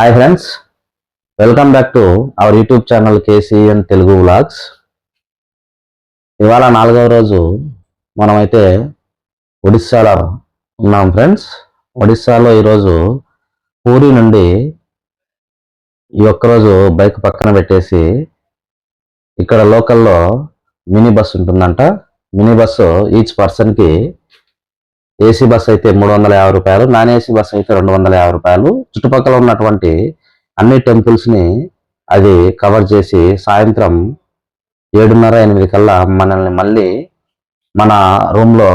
Hi friends welcome back to our YouTube channel KCN Telugu vlogs ఇవాళ నాలుగవ రోజు మనమైతే ఒడిస్సాలో ఉన్నాం ఫ్రెండ్స్ ఒడిస్సాలో ఈరోజు పూరి నుండి ఈ ఒక్కరోజు బైక్ పక్కన పెట్టేసి ఇక్కడ లోకల్లో మినీ బస్ ఉంటుందంట. మినీ బస్సు ఈచ్ పర్సన్కి ఏసీ బస్ అయితే మూడు వందల యాభై రూపాయలు నాన్ ఏసీ బస్ అయితే రెండు వందల యాభై రూపాయలు. చుట్టుపక్కల ఉన్నటువంటి అన్ని టెంపుల్స్ని అది కవర్ చేసి సాయంత్రం ఏడున్నర ఎనిమిది కల్లా మనల్ని మళ్ళీ మన రూమ్లో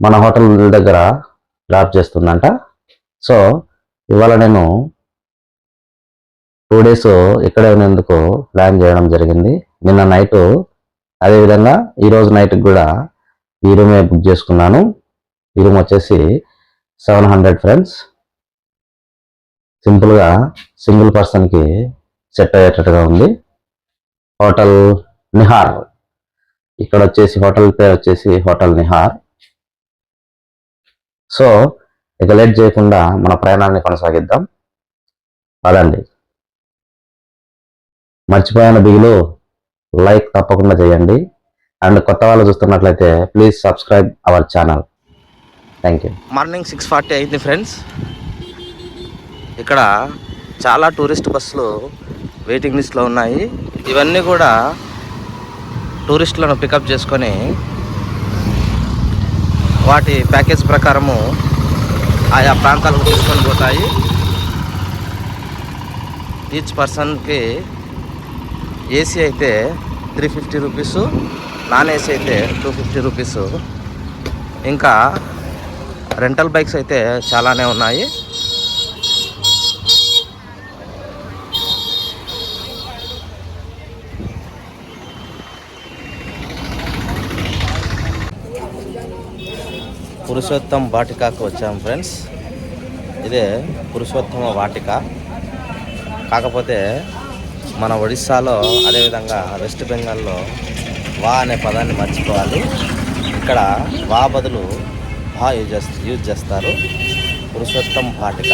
మన హోటల్ దగ్గర డ్రాప్ చేస్తుందంట. సో ఇవాళ నేను టూ డేస్ ఇక్కడే ఉన్నందుకు ప్లాన్ చేయడం జరిగింది. నిన్న నైటు అదేవిధంగా ఈరోజు నైట్కి కూడా ఈ రూమే బుక్ చేసుకున్నాను. ఈ రూమ్ వచ్చేసి సెవెన్ హండ్రెడ్ ఫ్రెండ్స్ సింపుల్గా సింగిల్ పర్సన్కి సెట్ అయ్యేటట్టుగా ఉంది. హోటల్ నిహార్ ఇక్కడ వచ్చేసి హోటల్ పేరు వచ్చేసి హోటల్ నిహార్ సో ఇక లేట్ చేయకుండా మన ప్రయాణాన్ని కొనసాగిద్దాం. పదండి. మర్చిపోయిన బిగులు. లైక్ తప్పకుండా చేయండి. అండ్ కొత్త వాళ్ళు చూస్తున్నట్లయితే please subscribe our channel thank you morning six forty అయింది ఫ్రెండ్స్. ఇక్కడ చాలా టూరిస్ట్ బస్సులు వెయిటింగ్ లిస్ట్లో ఉన్నాయి. ఇవన్నీ కూడా టూరిస్టులను పికప్ చేసుకొని వాటి ప్యాకేజ్ ప్రకారము ఆయా ప్రాంతాలకు తీసుకొని పోతాయి. ఈచ్ పర్సన్కి ఏసీ అయితే three fifty rupees non AC అయితే టూ ఫిఫ్టీ రూపీస్ ఇంకా రెంటల్ బైక్స్ అయితే చాలానే ఉన్నాయి. పురుషోత్తం వాటికాకు వచ్చాము ఫ్రెండ్స్. ఇదే పురుషోత్తమ వాటిక. కాకపోతే మన ఒడిస్సాలో అదేవిధంగా వెస్ట్ బెంగాల్లో వా అనే పదాన్ని మర్చిపోవాలి. ఇక్కడ వా బదులు భా యూజ్ చేస్త యూజ్ చేస్తారు. పురుషోత్తం వాటిక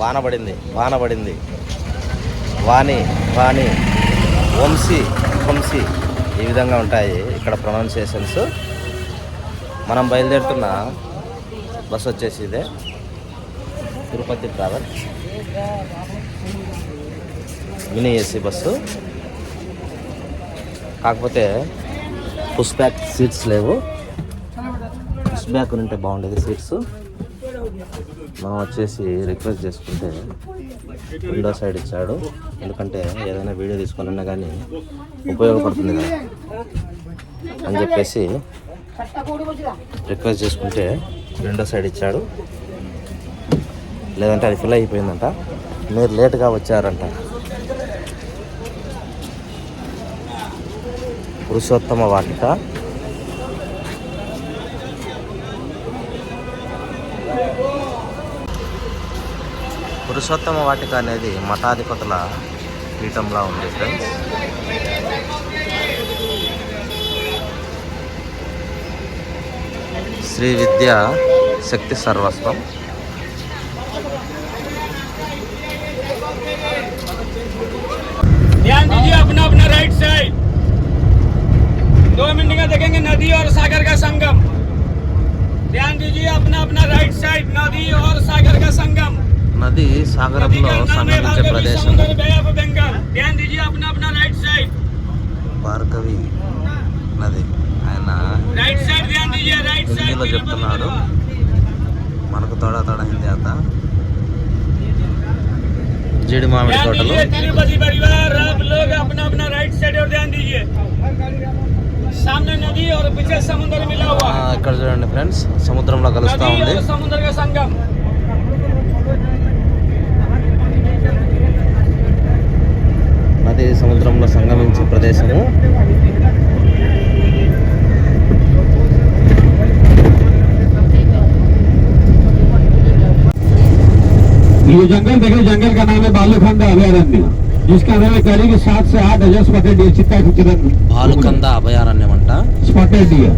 వానబడింది వానబడింది వాణి వాణి వంశీ వంశీ ఈ విధంగా ఉంటాయి ఇక్కడ ప్రొనౌన్సియేషన్స్. మనం బయలుదేరుతున్న బస్ వచ్చేసి ఇదే. Tirupati travel mini AC bus. కాకపోతే పుష్ బ్యాక్ సీట్స్ లేవు. పుష్ బ్యాక్ ఉంటే బాగుండేది సీట్స్ మనం వచ్చేసి రిక్వెస్ట్ చేసుకుంటే విండో సైడ్ ఇచ్చాడు. ఎందుకంటే ఏదైనా వీడియో తీసుకున్నా కానీ ఉపయోగపడుతుంది కదా. అని చెప్పేసి రిక్వెస్ట్ చేసుకుంటే విండో సైడ్ ఇచ్చాడు. లేదంటే అది ఫిల్ అయిపోయిందంట. మీరు లేట్గా వచ్చారంట. పురుషోత్తమ వాటిక పురుషోత్తమ వాటిక అనేది మఠాధిపతుల పీఠంలా ఉంది ఫ్రెండ్స్ శ్రీ విద్య శక్తి సర్వస్వం ध्यान दीजिए अपना अपना राइट साइड दो मिनट का देखेंगे नदी और सागर का संगम ध्यान दीजिए अपना अपना राइट साइड नदी और सागर का संगम నది नदी సాగరంలో का नाम है సంగమించే भागवती ప్రదేశం समुद्र बे ऑफ बंगाल ध्यान दीजिए अपना अपना राइट साइड భార్గవి నది ఆయన राइट साइड ध्यान दीजिए राइट साइड హిందీలో చెప్తున్నాడు మనకు తోడా తోడా హిందీ అత జీడి మామిడి ध्यान తోటలు दीजिए तिरुपति परिवार आप लोग अपना अपना राइट साइड और ध्यान दीजिए सामने नदी और पीछे समुद्र मिला ఆ, हुआ है ఇక్కడ చూడండి ఫ్రెండ్స్ సముద్రంలో కలుస్తూ नदी ఉంది और समुद्र का संगम నది సముద్రంలో సంగమించే ప్రదేశము ये जंगल देखिए जंगल का नाम है बालूखंड अभयारण्य जिसका नाम है करीब सात से आठ हजार स्पॉटेड डियर चित्ता चितन బాలుకంద అభయారణ్యం అంట स्पॉटेड डियर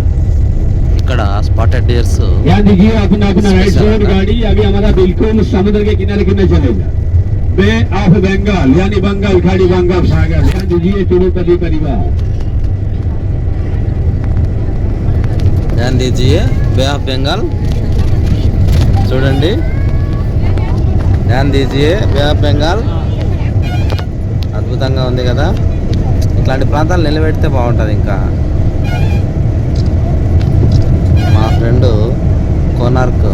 ఇక్కడ ఇక్కడ స్పాటెడ్ డియర్స్ ध्यान दीजिए अपना अपना राइट Special साइड है। गाड़ी अभी हमारा बिल्कुल समुद्र के किनारे किनारे चलेगा बे ऑफ बंगाल यानी बंगाल खाड़ी बंगाल सागर ध्यान दीजिए तिरुपति परिवार ధ్యాన్ దీజియే బే ఆఫ్ బెంగాల్ చూడండి ధ్యాన్ దీజియే బే ఆఫ్ బెంగాల్ అద్భుతంగా ఉంది కదా. ఇట్లాంటి ప్రాంతాలు నిలబెడితే బాగుంటుంది ఇంకా. మా ఫ్రెండ్ కోనార్క్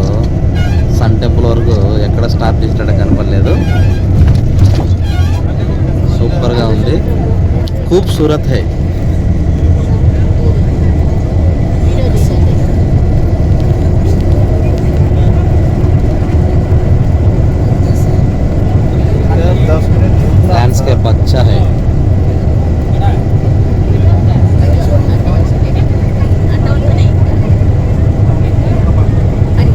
సన్ టెంపుల్ వరకు ఎక్కడ స్టాప్ చేసినట్టు కనపడలేదు. సూపర్గా ఉంది. ఖూబ్సూరత్ హై.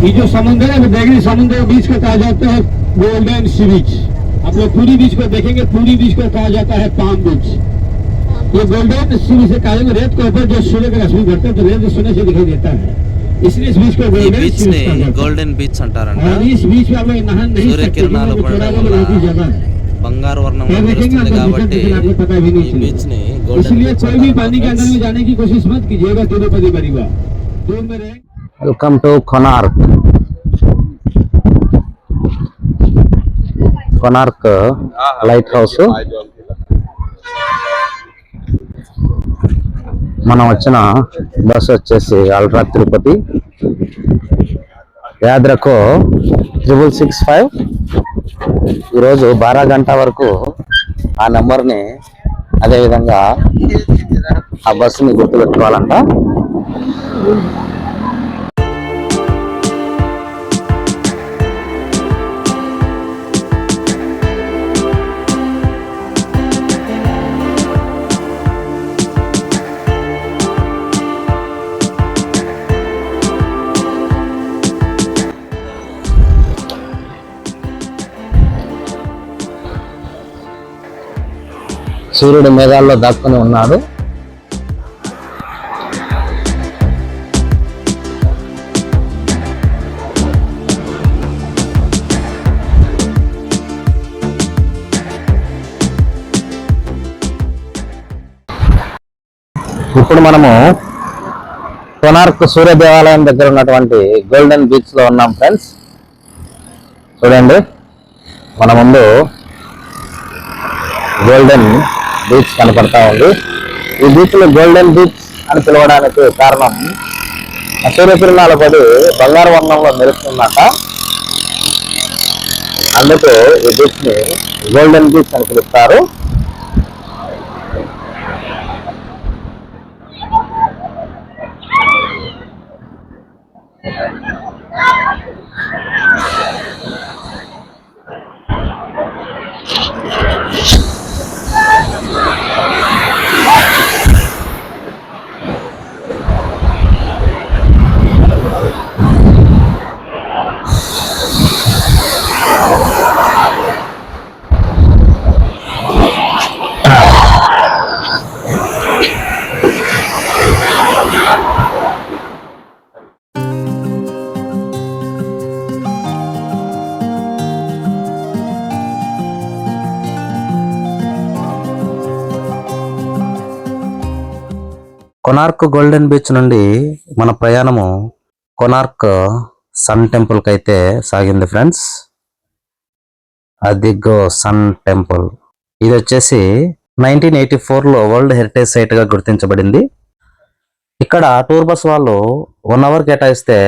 ये जो समुद्र है बैगरी समुद्र के बीच का कहा जाता है गोल्डन सी बीच आप लोग पूरी बीच को देखेंगे पूरी बीच को कहा जाता है पाम बीच ये गोल्डन सी बीच से कहा जाता है रेत के ऊपर जो सूर्य का रश्मि घटता है तो रेत सोने से दिखाई देता है। इसलिए इस बीच को गोल्डन बीच हाँ, इस बीच में आप लोग नहान नहीं सकते जगह है। బంగారు వర్ణం इसलिए कोई भी पानी के अंदर में जाने की कोशिश मत कीजिएगा तिरुपति परिवार। दूर में रहेंगे welcome to Konark Konark lighthouse మనం వచ్చిన బస్ వచ్చేసి అల్ట్రా తిరుపతి. యాద్రకు త్రిబుల్ సిక్స్ ఫైవ్ ఈరోజు బారా గంట వరకు ఆ నెంబర్ని అదేవిధంగా ఆ బస్సుని గుర్తుపెట్టుకోవాలంట. సూర్యుడు మేఘాల్లో దాక్కుని ఉన్నాడు. ఇప్పుడు మనము కొనార్క్ సూర్య దేవాలయం దగ్గర ఉన్నటువంటి గోల్డెన్ బీచ్లో ఉన్నాం ఫ్రెండ్స్. చూడండి మన ముందు గోల్డెన్ బీచ్ కనపడతా ఉంది. ఈ బీచ్లో గోల్డెన్ బీచ్ అని పిలవడానికి కారణం ఆ పడి బంగారు వర్ణంలో మెరుస్తుందట. అందుకు ఈ బీచ్ని గోల్డెన్ బీచ్ అని పిలుస్తారు. కొనార్క్ గోల్డెన్ బీచ్ నుండి మన ప్రయాణము కొనార్క్ సన్ టెంపుల్కి అయితే సాగింది ఫ్రెండ్స్. అదిగో సన్ టెంపుల్. ఇది వచ్చేసి నైన్టీన్ ఎయిటీ ఫోర్లో వరల్డ్ హెరిటేజ్ సైట్గా గుర్తించబడింది. ఇక్కడ టూర్ బస్ వాళ్ళు వన్ అవర్ కేటాయిస్తే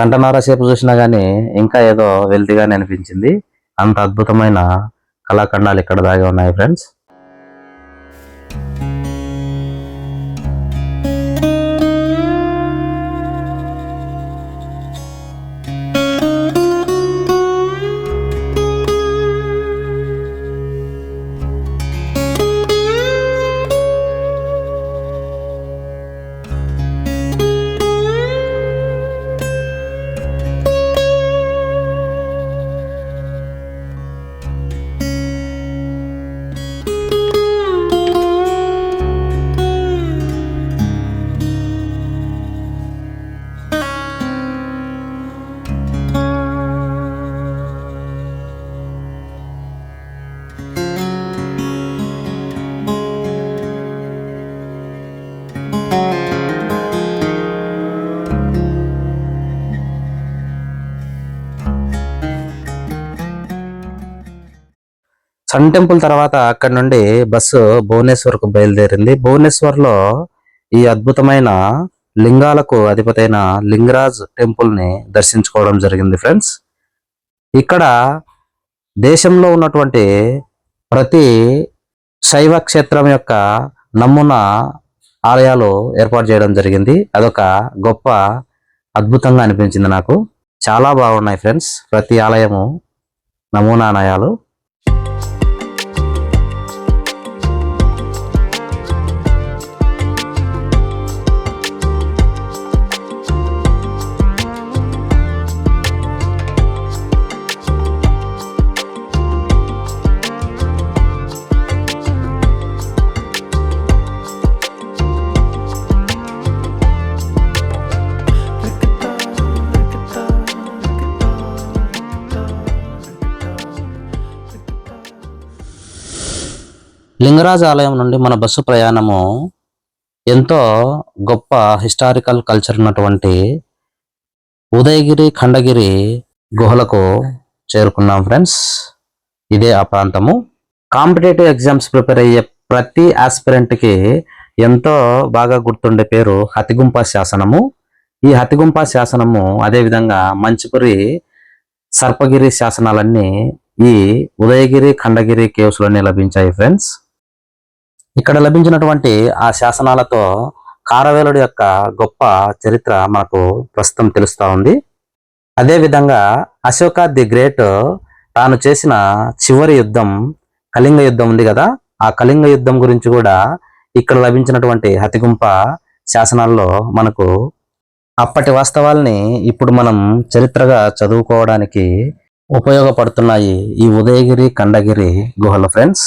గంటన్నర సేపు చూసినా కానీ ఇంకా ఏదో వెల్తీగానే అనిపించింది. అంత అద్భుతమైన కళాఖండాలు ఇక్కడ దాగి ఉన్నాయి ఫ్రెండ్స్. సన్ టెంపుల్ తర్వాత అక్కడ నుండి బస్సు భువనేశ్వర్కు బయలుదేరింది. భువనేశ్వర్లో ఈ అద్భుతమైన లింగాలకు అధిపతైన లింగరాజ్ టెంపుల్ని దర్శించుకోవడం జరిగింది ఫ్రెండ్స్. ఇక్కడ దేశంలో ఉన్నటువంటి ప్రతి శైవ క్షేత్రం యొక్క నమూనా ఆలయాలు ఏర్పాటు చేయడం జరిగింది. అదొక గొప్ప అద్భుతంగా అనిపించింది నాకు. చాలా బాగున్నాయి ఫ్రెండ్స్. ప్రతి ఆలయము నమూనా ఆలయాలు. లింగరాజ ఆలయం నుండి మన బస్సు ప్రయాణము ఎంతో గొప్ప హిస్టారికల్ కల్చర్ ఉన్నటువంటి ఉదయగిరి ఖండగిరి గుహలకు చేరుకున్నాం ఫ్రెండ్స్. ఇదే ఆ ప్రాంతము. కాంపిటేటివ్ ఎగ్జామ్స్ ప్రిపేర్ అయ్యే ప్రతి ఆస్పిరెంట్కి ఎంతో బాగా గుర్తుండే పేరు హతిగుంప శాసనము. ఈ హతిగుంప శాసనము అదేవిధంగా మంచిపురి సర్పగిరి శాసనాలన్నీ ఈ ఉదయగిరి ఖండగిరి కేవ్స్లోనే లభించాయి ఫ్రెండ్స్. ఇక్కడ లభించినటువంటి ఆ శాసనాలతో కారవేలుడు యొక్క గొప్ప చరిత్ర మనకు ప్రస్తుతం తెలుస్తూ ఉంది. అదేవిధంగా అశోక ది గ్రేట్ తాను చేసిన చివరి యుద్ధం కళింగ యుద్ధం ఉంది కదా. ఆ కళింగ యుద్ధం గురించి కూడా ఇక్కడ లభించినటువంటి హతిగుంప శాసనాల్లో మనకు అప్పటి వాస్తవాల్ని ఇప్పుడు మనం చరిత్రగా చదువుకోవడానికి ఉపయోగపడుతున్నాయి ఈ ఉదయగిరి ఖండగిరి గుహలు. ఫ్రెండ్స్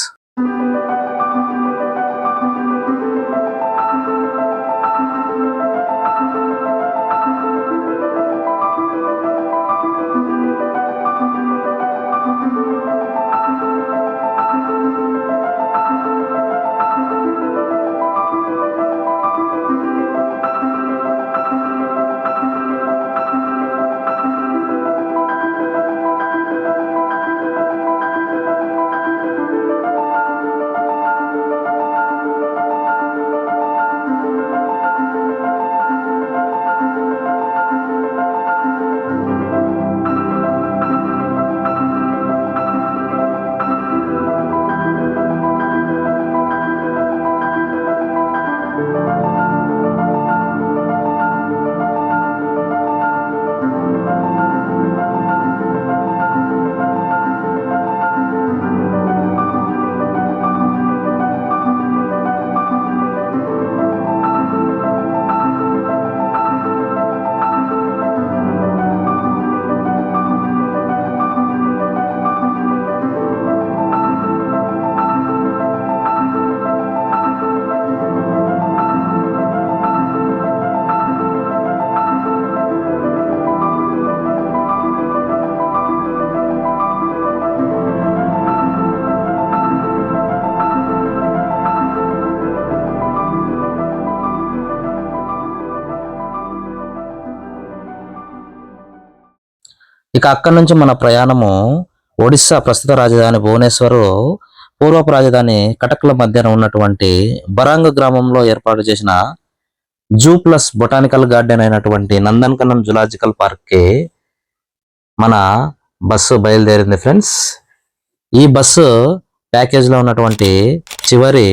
ఇక అక్కడి నుంచి మన ప్రయాణము ఒడిస్సా ప్రస్తుత రాజధాని భువనేశ్వర్ పూర్వపు రాజధాని కటక్ల మధ్యన ఉన్నటువంటి బరాంగ్ గ్రామంలో ఏర్పాటు చేసిన జూ ప్లస్ బొటానికల్ గార్డెన్ అయినటువంటి నందన్కనం జులాజికల్ పార్క్కి మన బస్సు బయలుదేరింది ఫ్రెండ్స్. ఈ బస్సు ప్యాకేజ్లో ఉన్నటువంటి చివరి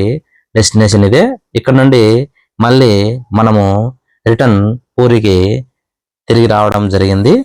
డెస్టినేషన్ ఇదే. ఇక్కడ నుండి మళ్ళీ మనము రిటర్న్ పూరికి తిరిగి రావడం జరిగింది.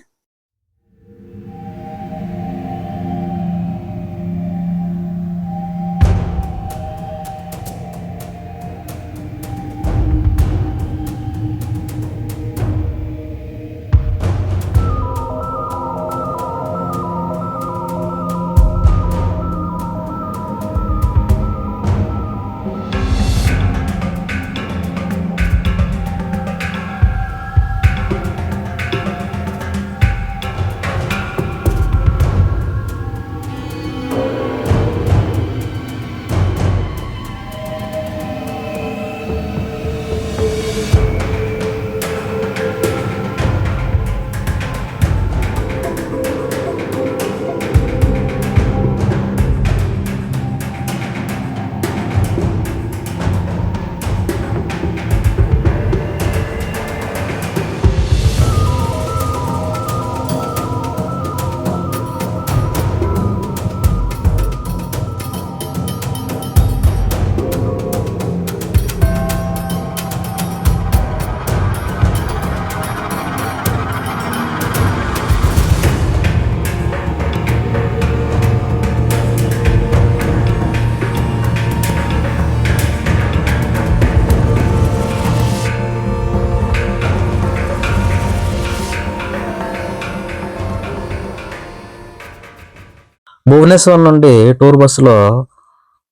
భువనేశ్వర్ నుండి టూర్ బస్సులో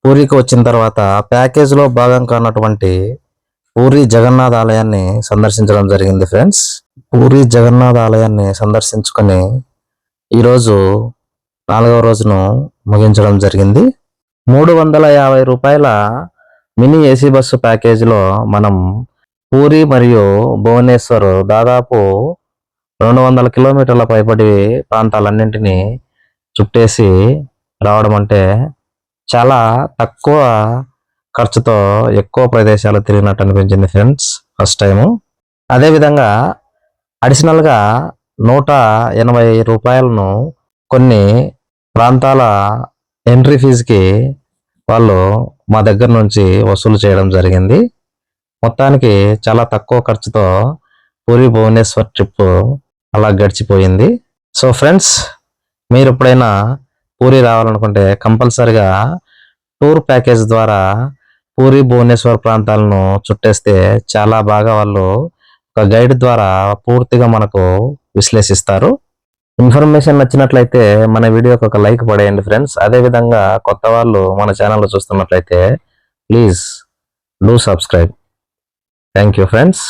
పూరికి వచ్చిన తర్వాత ప్యాకేజ్లో భాగం కానటువంటి పూరి జగన్నాథ్ ఆలయాన్ని సందర్శించడం జరిగింది ఫ్రెండ్స్. పూరి జగన్నాథ్ ఆలయాన్ని సందర్శించుకొని ఈరోజు నాలుగవ రోజును ముగించడం జరిగింది. మూడు వందల యాభై రూపాయల మినీ ఏసీ బస్సు ప్యాకేజీలో మనం పూరి మరియు భువనేశ్వర్ దాదాపు రెండు వందల కిలోమీటర్ల పైబడి ప్రాంతాలన్నింటినీ చుట్టేసి రావడం అంటే చాలా తక్కువ ఖర్చుతో ఎక్కువ ప్రదేశాలు తిరిగినట్టు అనిపించింది ఫ్రెండ్స్ ఫస్ట్ టైము. అదేవిధంగా అడిషనల్గా నూట ఎనభై రూపాయలను కొన్ని ప్రాంతాల ఎంట్రీ ఫీజుకి వాళ్ళు మా దగ్గర నుంచి వసూలు చేయడం జరిగింది. మొత్తానికి చాలా తక్కువ ఖర్చుతో పూరి భువనేశ్వర్ ట్రిప్ అలా గడిచిపోయింది. సో ఫ్రెండ్స్ మీరు ఎప్పుడైనా పూరి రావాలనుకుంటే కంపల్సరిగా టూర్ ప్యాకేజ్ ద్వారా పూరి భువనేశ్వర్ ప్రాంతాలను చుట్టేస్తే చాలా బాగా వాళ్ళు ఒక గైడ్ ద్వారా పూర్తిగా మనకు విశ్లేషిస్తారు. ఇన్ఫర్మేషన్ నచ్చినట్లయితే మన వీడియోకి ఒక లైక్ పడేయండి ఫ్రెండ్స్. అదే విధంగా కొత్త వాళ్ళు మన ఛానల్ చూస్తున్నట్లయితే please do subscribe. Thank you friends.